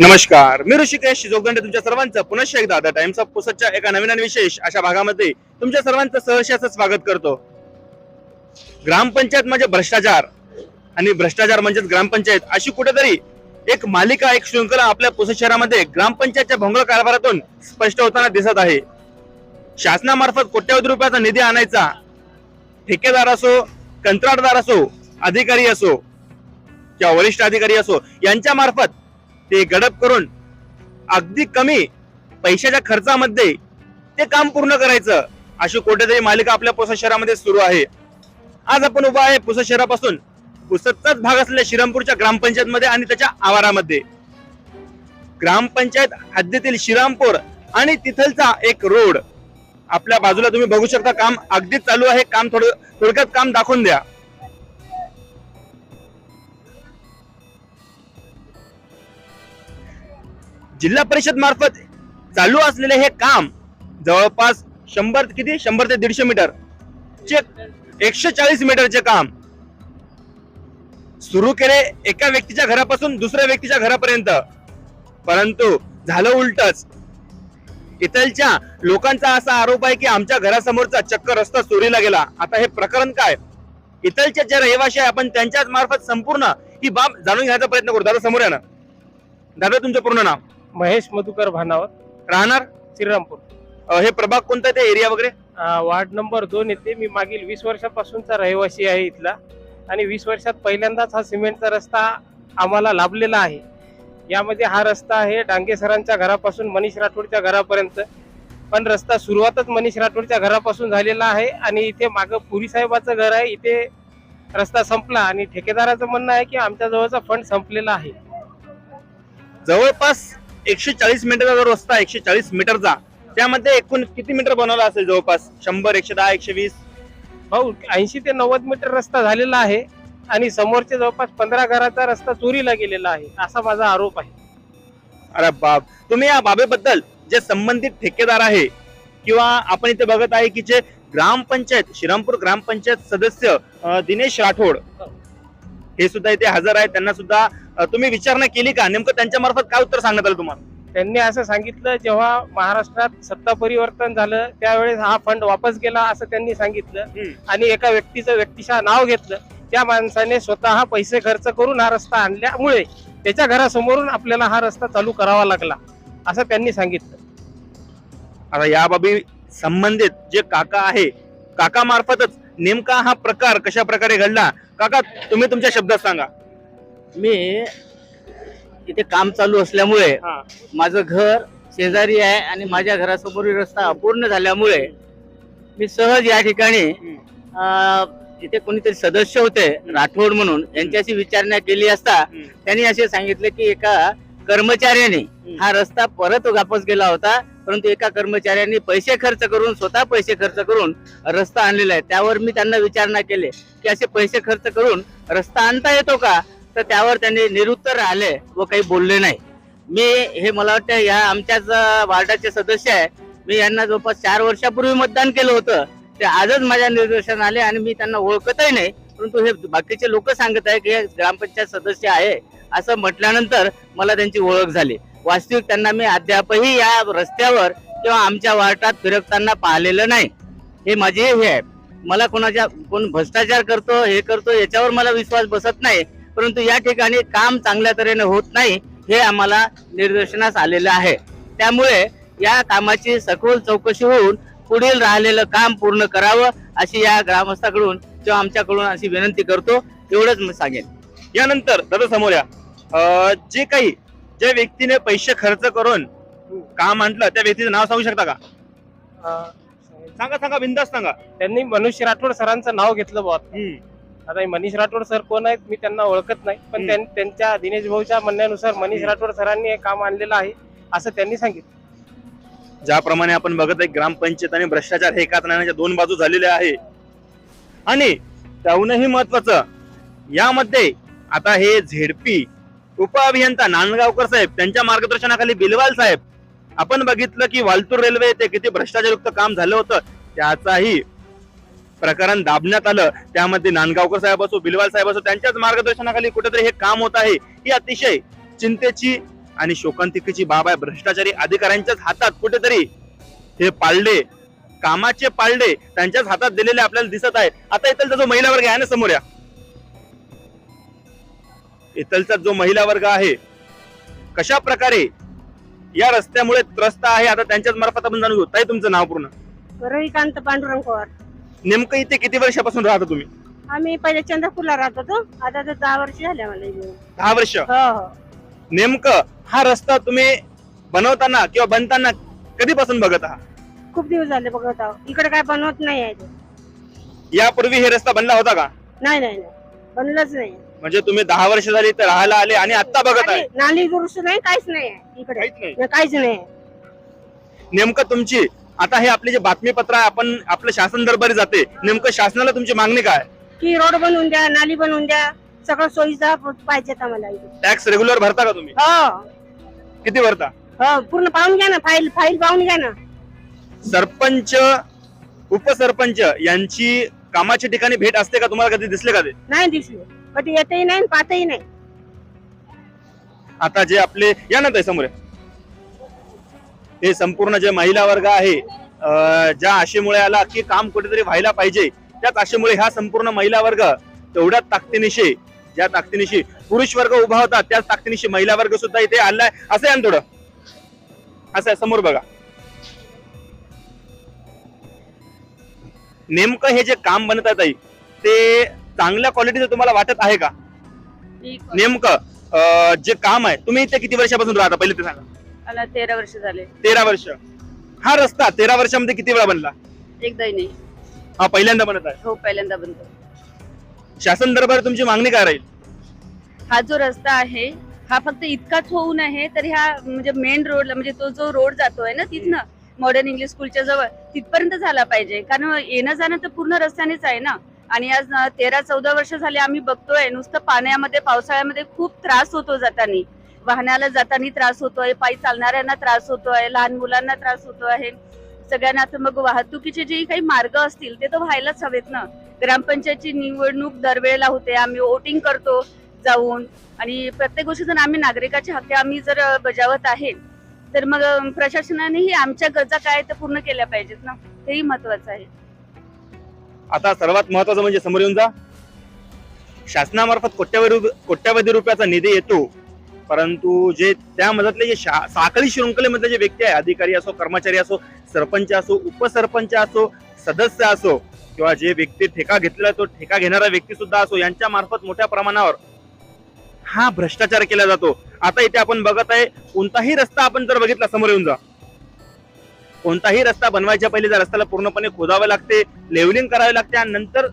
नमस्कार मी ऋषिकेश जोगदंडे तुमच्या सर्वांचं पुनश्च एकदा द टाइम्स ऑफ पुसतच्या एका नवीन आणि विशेष अशा भागामध्ये तुमच्या सर्वांचं सहर्षाचं स्वागत करतो. ग्रामपंचायत म्हणजे भ्रष्टाचार आणि भ्रष्टाचार म्हणजेच ग्रामपंचायत अशी कुठेतरी एक मालिका एक शृंखला आपल्या पुसद शहरामध्ये ग्रामपंचायतच्या भोंगळ कारभारातून स्पष्ट होताना दिसत आहे. शासनामार्फत कोट्यावधी रुपयाचा निधी आणायचा ठेकेदार असो कंत्राटदार असो अधिकारी असो किंवा वरिष्ठ अधिकारी असो यांच्या मार्फत ते गडप करून अगदी कमी पैशाच्या खर्चामध्ये ते काम पूर्ण करायचं. अशी कुठेतरी मालिका आपल्या पुसद शहरामध्ये सुरू आहे. आज आपण उभा आहे पुसद शहरापासून. पुसदचाच भाग असलेल्या श्रीरामपूरच्या ग्रामपंचायत मध्ये आणि त्याच्या आवारामध्ये. ग्रामपंचायत हद्दीतील श्रीरामपूर आणि तिथलचा एक रोड. आपल्या बाजूला तुम्ही बघू शकता काम अगदीच चालू आहे. काम थोडं थोडक्यात काम दाखवून द्या. जिल्हा परिषद मार्फत चालू असलेले हे काम जवळपास शंभर किती? शंभर ते दीडशे मीटर चे एकशे चाळीस मीटरचे काम सुरू केले एका व्यक्तीच्या घरापासून दुसऱ्या व्यक्तीच्या घरापर्यंत. परंतु झालं उलटच. इथलच्या लोकांचा असा आरोप आहे की आमच्या घरासमोरचा चक्क रस्ता चोरीला गेला. आता हे प्रकरण काय? इथलच्या ज्या रहिवाशी आहे आपण त्यांच्याच मार्फत संपूर्ण ही बाब जाणून घ्यायचा प्रयत्न करू. दादा समोर या ना. दादा तुमचं पूर्ण नाव? महेश मधुकर भानावत. राहणार श्रीरामपूर. अं, हे प्रभाग कोणता आहे ते एरिया वगैरे? अं, वार्ड नंबर दोन येथे मी मागील वीस वर्षापासूनचा रहिवासी आहे इथला. आणि वीस वर्षात पहिल्यांदाच हा सिमेंटचा रस्ता आम्हाला लाभलेला आहे. यामध्ये हा रस्ता आहे डांगे सरांच्या घरापासून मनीष राठोडच्या घरापर्यंत. पण रस्ता सुरुवातच मनीष राठोडच्या घरापासून झालेला आहे आणि इथे मागं पुरी साहेबाचं घर आहे. इथे रस्ता संपला आणि ठेकेदाराचं म्हणणं आहे की आमच्या जवळचा फंड संपलेला आहे. जवळपास एकशे चाळीस मीटरचा जो रस्ता एकशे चाळीस मीटरचा त्यामध्ये एकूण किती मीटर बनवला असेल जवळपास? शंभर एकशे दहा एकशे वीस भाऊ ऐंशी ते नव्वद मीटर रस्ता झालेला आहे आणि समोरचे जवळपास पंधरा घराचा रस्ता चोरीला गेलेला आहे असा माझा आरोप आहे. अरे बाप. तुम्ही या बाबेबद्दल जे संबंधित ठेकेदार आहे किंवा आपण इथे बघत आहे की जे ग्रामपंचायत श्रीरामपूर ग्रामपंचायत सदस्य दिनेश राठोड हे सुद्धा इथे हजर आहेत. त्यांना सुद्धा तुम्ही विचारणा केली का? नेमकं त्यांच्या मार्फत काय उत्तर सांगण्यात आलं तुम्हाला? त्यांनी असं सांगितलं जेव्हा महाराष्ट्रात सत्ता परिवर्तन झालं त्यावेळेस हा फंड वापस गेला असं त्यांनी सांगितलं. आणि एका व्यक्तीचं व्यक्तिशः नाव घेतलं. त्या माणसाने स्वतः पैसे खर्च करून हा रस्ता आणल्यामुळे त्याच्या घरासमोरून आपल्याला हा रस्ता चालू करावा लागला असं त्यांनी सांगितलं. आता या बाबी संबंधित जे काका आहे काका मार्फतच नेमका हा प्रकार कशा प्रकारे घडला? काका तुम्ही तुमच्या शब्दात सांगा. मी इथे काम चालू असल्यामुळे हा. माझं घर शेजारी आहे आणि माझ्या घरासमोरील रस्ता अपूर्ण झाल्यामुळे मी सहज या ठिकाणी अं, इथे कोणीतरी सदस्य होते राठोड म्हणून यांच्याशी विचारणा केली असता त्यांनी असे सांगितले की एका कर्मचाऱ्याने हा रस्ता परत वापस गेला होता. परंतु एका कर्मचाऱ्यांनी पैसे खर्च करून स्वतः पैसे खर्च करून रस्ता आणलेला आहे. त्यावर मी त्यांना विचारणा केले की असे पैसे खर्च करून रस्ता आणता येतो का? तर त्यावर त्यांनी निरुत्तर राहिले व काही बोलले नाही. मी हे मला वाटतं या आमच्याच वार्डाचे सदस्य आहे. मी यांना जवळपास चार वर्षापूर्वी मतदान केलं होतं. ते आजच माझ्या निर्देशन आले आणि मी त्यांना ओळखतही नाही. परंतु हे बाकीचे लोक सांगत आहे की हे ग्रामपंचायत सदस्य आहे. असं म्हटल्यानंतर मला त्यांची ओळख झाली. वास्तविक त्यांना मी अद्यापही या रस्त्यावर किंवा आमच्या वार्टात फिरकताना पाहिलेलं नाही. हे माझे हे आहे. मला कोणाच्या कोण भ्रष्टाचार करतो हे करतो याच्यावर मला विश्वास बसत नाही. परंतु या ठिकाणी काम चांगल्या तऱ्हेने होत नाही हे आम्हाला निदर्शनास आलेलं आहे. त्यामुळे या कामाची सखोल चौकशी होऊन पुढील राहिलेलं काम पूर्ण करावं अशी या ग्रामस्थाकडून किंवा आमच्याकडून अशी विनंती करतो. एवढंच मी सांगेन. यानंतर दादा समोर या. जे काही ज्या व्यक्तीने पैसे खर्च करून काम आणलं त्या व्यक्तीचं नाव सांगू शकता का? सांगा सांगा बिंदास सांगा. त्यांनी मनुष्य राठोड सरांचं नाव घेतलं हम्म. आता हे मनीष राठोड सर कोण आहेत मी त्यांना ओळखत नाही. पण त्यां- त्यांच्या दिनेश भाऊच्या म्हणण्यानुसार मनीष राठोड सरांनी हे काम आणलेलं आहे असं त्यांनी सांगितलं. ज्याप्रमाणे आपण बघत आहे ग्रामपंचायत आणि भ्रष्टाचार हे एकाच नाण्याच्या दोन बाजू झालेल्या आहे आणि त्याहूनही महत्वाचं यामध्ये आता हे झेडपी उपअभियंता नांदगावकर साहेब त्यांच्या मार्गदर्शनाखाली बिलवाल साहेब. आपण बघितलं की वालतूर रेल्वे येथे किती भ्रष्टाचारयुक्त काम झालं होतं त्याचाही प्रकरण दाबण्यात आलं. त्यामध्ये नांदगावकर साहेब असो बिलवाल साहेब असो त्यांच्याच मार्गदर्शनाखाली कुठेतरी हे काम होत आहे. ही अतिशय चिंतेची आणि शोकांतिकेची बाब आहे. भ्रष्टाचारी अधिकाऱ्यांच्याच हातात कुठेतरी हे पाळले कामाचे पाळले त्यांच्याच हातात दिलेले आपल्याला दिसत आहे. आता इथलचा जो महिला वर्ग आहे ना समोर या. इथलचा जो महिला वर्ग आहे कशा प्रकारे या रस्त्यामुळे त्रस्त आहे आता त्यांच्याच मार्फत आपण जाणून घेऊ. ताई तुमचं नाव पूर्ण. रविकांत पांडुरंग पवार. नेमकं इथे किती वर्षापासून राहता तुम्ही? आम्ही पहिले चंद्रपूरला राहत होतो. आता तर दहा वर्ष झाले मला इथे. दहा वर्ष? हो हो. नेमकं हा रस्ता तुम्ही बनवताना किंवा बनताना कधीपासून बघत आहात? खूप दिवस झाले बघत आहो. इकडे काय बनवत नाही आहे ते. यापूर्वी हे रस्ता बनला होता का? नाही नाही नाही. बनलंच नाही. म्हणजे तुम्ही दहा वर्ष झाली तर राहायला आले आणि आता बघत आहे. नाली- दुरुस्त नाही काहीच नाही आहे काहीच नाही. नाही, काहीच नाही आहे. नेमकं तुमची आता हे आपले जे बातमीपत्र आहे आपण आपलं शासन दरबारी जाते. नेमकं शासनाला तुमची मागणी काय? की रोड बनवून द्या नाली बनवून द्या सगळं सोयीचा आम्हाला इथे. टॅक्स रेग्युलर भरता का तुम्ही? हो. किती भरता? हो पूर्ण पाहून घ्या ना फाईल फाईल पाहून घ्या ना. सरपंच उपसरपंच यांची कामाच्या ठिकाणी भेट असते का? तुम्हाला कधी दिसले का ते? नाही दिसले. कधी येतही नाही पाहतही नाही. आता जे आपले या ना ते समोर. हे संपूर्ण जे महिला वर्ग आहे अं, ज्या आशेमुळे आला की काम कुठेतरी व्हायला पाहिजे त्याच आशेमुळे हा संपूर्ण महिला वर्ग तेवढ्या ताकदीनिशी ज्या ताकदीनिशी पुरुष वर्ग उभा होता त्याच ताकदीनिशी महिला वर्ग सुद्धा इथे आलाय. असं आहे ना थोडं? असं आहे समोर बघा. नेमकं हे जे काम बनत आहे ताई ते चांगल्या क्वालिटीचं तुम्हाला वाटत आहे का? नेमकं जे काम आहे तुम्ही इथे किती वर्षापासून राहता? पहिले ते सांगा. मला तेरा वर्ष झाले. तेरा वर्ष. हा रस्ता तेरा वर्षामध्ये किती वेळा बनला? एकदाही नाही. हा पहिल्यांदा बनत आहे. हो पहिल्यांदा बनतो. शासन दरबार तुमची मागणी काय राहील? हा जो रस्ता आहे हा फक्त इतकाच होऊ नये तर ह्या म्हणजे मेन रोड म्हणजे तो जो रोड जातोय ना तिथनं मॉडर्न इंग्लिश स्कूलच्या जवळ तिथपर्यंत झाला पाहिजे. कारण येणं जाणं तर पूर्ण रस्त्यानेच आहे ना. आणि आज तेरा चौदा वर्ष झाले आम्ही बघतोय नुसतं पाण्यामध्ये पावसाळ्यामध्ये खूप त्रास होतो जातानी. वाहनाला जाताना त्रास होतोय पायी चालणाऱ्यांना त्रास होतोय लहान मुलांना त्रास होतो आहे सगळ्यांना आता मग वाहतुकीचे जे काही मार्ग असतील ते तर व्हायलाच हवेत ना. ग्रामपंचायतची निवडणूक दरवेळेला होते आम्ही वोटिंग करतो जाऊन. आणि प्रत्येक गोष्टीतून आम्ही नागरिकाचे हक्क आम्ही जर बजावत आहे तर मग प्रशासनानेही आमच्या गरजा काय तर पूर्ण केल्या पाहिजेत ना. तेही महत्वाचं आहे. आता सर्वात महत्वाचं म्हणजे समोर येऊन जा. शासनामार्फत कोट्यावधी कोट्यावधी रुपयाचा निधी येतो. परंतु जे त्या मधातले जे शा- साखळी शृंखलेमधले जे व्यक्ती आहे अधिकारी असो कर्मचारी असो सरपंच असो उपसरपंच असो सदस्य असो किंवा जे व्यक्ती ठेका घेतलेला तो ठेका घेणारा व्यक्ती सुद्धा असो यांच्या मार्फत मोठ्या प्रमाणावर हा भ्रष्टाचार केला जातो. आता इथे आपण बघत आहे कोणताही रस्ता आपण जर बघितला समोर येऊन जा. कोणताही रस्ता बनवायच्या पहिले त्या रस्त्याला पूर्णपणे खोदावे लागते लेवलिंग करावे लागते आणि नंतर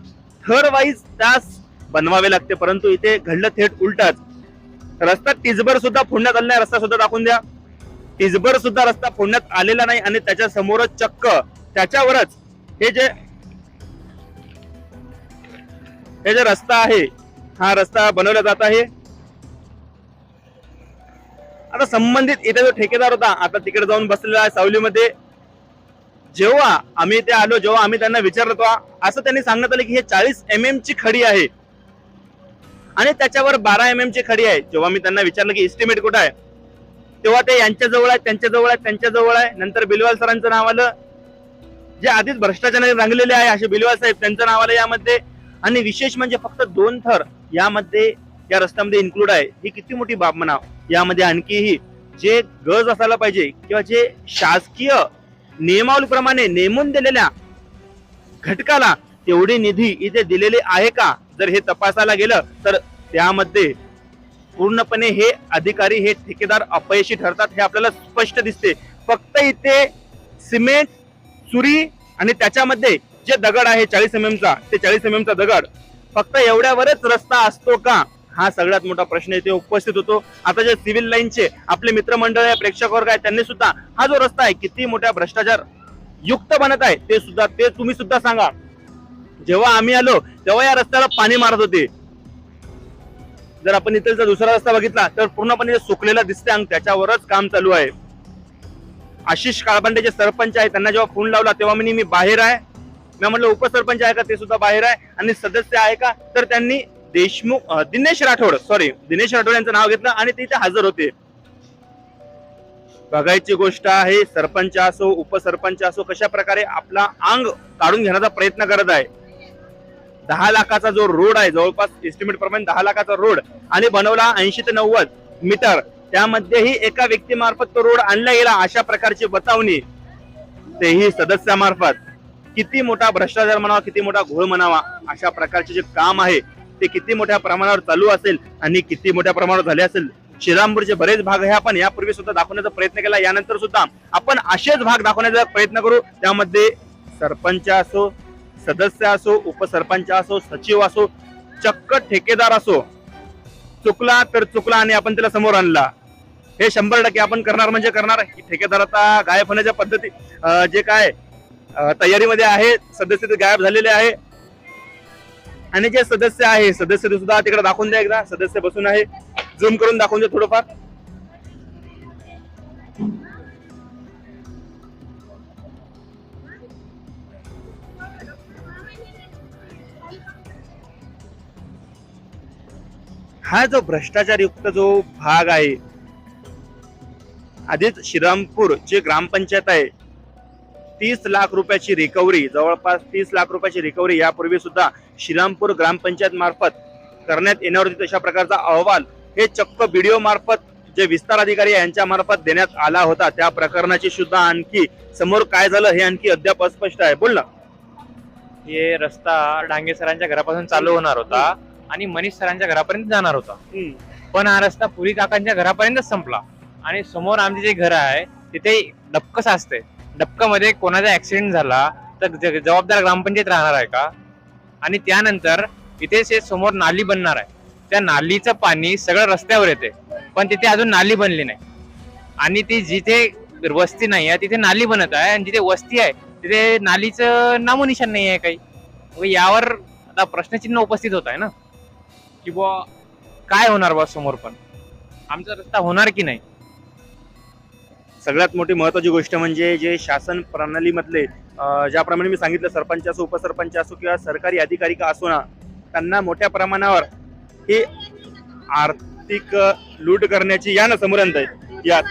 थर वाईज त्यास बनवावे लागते. परंतु इथे घडलं थेट उलटच. रस्ता टिजबर सुद्धा फोडण्यात आलेला नाही रस्ता सुद्धा दाखवून द्या. टिजबर सुद्धा रस्ता फोडण्यात आलेला नाही आणि त्याच्या समोरच चक्क. त्याच्यावरच हे जे हे जे रस्ता आहे हा रस्ता बनवला जात आहे. आता संबंधित इथे जो ठेकेदार होता आता तिकडे जाऊन बसलेला आहे सावलीमध्ये. जेव्हा आम्ही ते आलो जेव्हा आम्ही त्यांना विचारलं तेव्हा असं त्यांनी सांगण्यात आलं की हे चाळीस एम एम ची खडी आहे. आणि त्याच्यावर बारा एम एम ची खडी आहे. जेव्हा मी त्यांना विचारलं की इस्टिमेट कुठं आहे? तेव्हा ते यांच्याजवळ आहे त्यांच्याजवळ आहे त्यांच्याजवळ आहे. नंतर बिलवाल सरांचं नाव आलं. जे आधीच भ्रष्टाचाराने रंगलेले आहे असे बिलवाल साहेब त्यांचं नाव आलं यामध्ये. आणि विशेष म्हणजे फक्त दोन थर यामध्ये या रस्त्यामध्ये इन्क्लूड आहे. ही किती मोठी बाब म्हणाव? यामध्ये आणखीही जे गज असायला पाहिजे किंवा जे शासकीय नियमावलीप्रमाणे नेमून दिलेल्या घटकाला तेवढी निधी इथे दिलेली आहे का? जर हे तपासायला गेलं तर त्यामध्ये पूर्णपणे हे अधिकारी हे ठेकेदार अपयशी ठरतात हे आपल्याला स्पष्ट दिसते. फक्त इथे सिमेंट चुरी आणि त्याच्यामध्ये जे दगड आहे चाळीस एम चा ते चाळीस एम चा दगड फक्त एवढ्यावरच रस्ता असतो का? हा सगळ्यात मोठा प्रश्न इथे उपस्थित होतो. आता जे सिव्हिल लाईनचे आपले मित्रमंडळ आहे प्रेक्षक वर्ग आहे त्यांनी सुद्धा हा जो रस्ता आहे किती मोठ्या भ्रष्टाचार युक्त बनत आहे ते सुद्धा ते तुम्ही सुद्धा सांगा. जेव्हा आम्ही आलो तेव्हा या रस्त्याला पाणी मारत होते. जर आपण इथे जर दुसरा रस्ता बघितला तर पूर्णपणे सुकलेला दिसते आणि त्याच्यावरच काम चालू आहे. आशिष काळबांडे जे सरपंच आहे त्यांना जेव्हा फोन लावला तेव्हा म्हणे मी बाहेर आहे. मी म्हटलं उपसरपंच आहे का? ते सुद्धा बाहेर आहे. आणि सदस्य आहे का? तर त्यांनी देशमुख दिनेश राठोड सॉरी दिनेश राठोड यांचं नाव घेतलं आणि ते इथे हजर होते. बघायची गोष्ट आहे सरपंच असो उपसरपंच असो कशा प्रकारे आपला अंग काढून घेण्याचा प्रयत्न करत आहे. दहा लाखाचा जो रोड आहे जवळपास एस्टिमेट प्रमाणे दहा लाखाचा रोड आणि बनवला ऐंशी ते नव्वद मीटर त्यामध्येही एका व्यक्तीमार्फत तो रोड आणला गेला अशा प्रकारची बतावणी तेही सदस्यामार्फत. किती मोठा भ्रष्टाचार म्हणावा किती मोठा घोळ म्हणावा अशा प्रकारचे जे काम आहे ते किती मोठ्या प्रमाणावर चालू असेल आणि किती मोठ्या प्रमाणावर झाले असेल श्रीरामपूरचे बरेच भाग हे आपण यापूर्वी सुद्धा दाखवण्याचा प्रयत्न केला. यानंतर सुद्धा आपण असेच भाग दाखवण्याचा प्रयत्न करू. त्यामध्ये सरपंच असो सदस्य असो उपसरपंच असो सचिव असो चक्क ठेकेदार असो चुकला तर चुकला आणि आपण त्याला समोर आणला. हे शंभर टक्के आपण करणार म्हणजे करणार. ठेकेदार आता गायब होण्याच्या पद्धती जे काय तयारीमध्ये आहे सदस्य ते गायब झालेले आहे. आणि जे सदस्य आहे सदस्य ते सुद्धा तिकडे दाखवून द्या एकदा. सदस्य बसून आहे. झूम करून दाखवून द्या थोडंफार. हा जो भ्रष्टाचार युक्त जो भाग आहे आधीच श्रीरामपूर जे ग्रामपंचायत आहे तीस लाख रुपयाची रिकव्हरी जवळपास तीस लाख रुपयाची रिकव्हरी यापूर्वी सुद्धा श्रीरामपूर ग्रामपंचायत मार्फत करण्यात येणार होती. तशा प्रकारचा अहवाल हे चक्क बीडीओ मार्फत जे विस्तार अधिकारी यांच्या मार्फत देण्यात आला होता. त्या प्रकरणाची सुद्धा आणखी समोर काय झालं हे आणखी अद्याप अस्पष्ट आहे. बोल ना. हे रस्ता डांगे सरांच्या घरापासून चालू होणार होता आणि मनीष सरांच्या घरापर्यंत जाणार होता. पण हा रस्ता पुरी काकांच्या घरापर्यंतच संपला. आणि समोर आमचे जे घर आहे तिथे डबकं साचते डबकामध्ये कोणाचा ऍक्सिडेंट झाला तर ज- जबाबदार ग्रामपंचायत राहणार आहे का? आणि त्यानंतर इथेच हे समोर नाली बनणार आहे त्या नालीचं पाणी सगळं रस्त्यावर येते पण तिथे अजून नाली बनली नाही. आणि ती जिथे वस्ती नाही आहे तिथे नाली बनत आहे आणि जिथे वस्ती आहे तिथे नालीचं नामोनिशान नाही आहे काही. मग यावर आता प्रश्नचिन्ह उपस्थित होत आहे ना? की बुवा काय होणार बा समोर पण? आमचा रस्ता होणार की नाही? सगळ्यात मोठी महत्वाची गोष्ट म्हणजे जे शासन प्रणालीमधले ज्याप्रमाणे मी सांगितलं सरपंच असो उपसरपंच असो किंवा सरकारी अधिकारी का असो ना त्यांना मोठ्या प्रमाणावर ही आर्थिक लूट करण्याची या ना समोर आणताय यात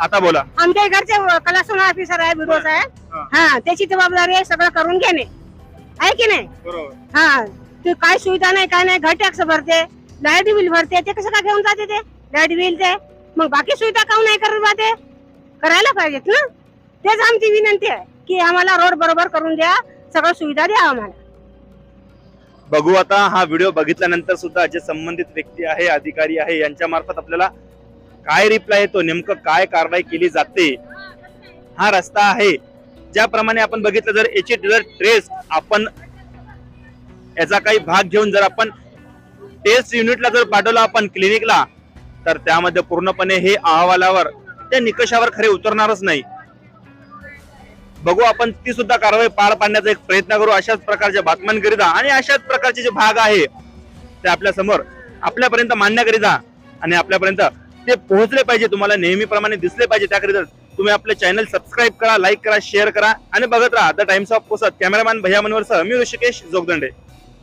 आता बोला. आमच्या इकडचे कलासून ऑफिसर आहे बिरो. साहेब हा. त्याची जबाबदारी आहे सगळं करून घेणे. आहे की नाही? बरोबर. हा ते काय सुविधा नाही काय नाही घर टॅक्स भरते लाइट बिल भरते ते कसं काय घेऊन जाते ते? लाइट बिल ते. मग बाकी सुविधा काऊन नाही करत बा ते? करायला पाहिजेत ना? तेच आमची विनंती आहे की आम्हाला रोड बरोबर करून द्या सगळं सुविधा द्या आम्हाला. बघू आता हा व्हिडिओ बघितल्यानंतर सुद्धा जे संबंधित व्यक्ती आहे अधिकारी आहे यांच्या मार्फत आपल्याला काय रिप्लाय येतो नेमकं काय कारवाई केली जाते हा रस्ता आहे. ज्याप्रमाणे आपण बघितलं जर याची जर आपण याचा काही भाग घेऊन जर आपण टेस्ट युनिटला जर पाठवलं आपण क्लिनिकला तर त्यामध्ये पूर्णपणे हे अहवालावर त्या निकषावर खरे उतरणारच नाही. बघू आपण ती सुद्धा कारवाई पार पाडण्याचा एक प्रयत्न करू अशाच प्रकारच्या बातम्यांकरिता. आणि अशाच प्रकारचे जे भाग आहे ते आपल्यासमोर आपल्यापर्यंत मांडण्याकरिता आणि आपल्यापर्यंत ते पोहोचले पाहिजे तुम्हाला नेहमीप्रमाणे दिसले पाहिजे. त्याकरिता तुम्ही आपले चॅनल सबस्क्राईब करा लाईक करा शेअर करा आणि बघत राहा. द टाइम्स ऑफ पोसत कॅमेरामॅन भैया मनवर सह मी ऋषिकेश जोगदंडे.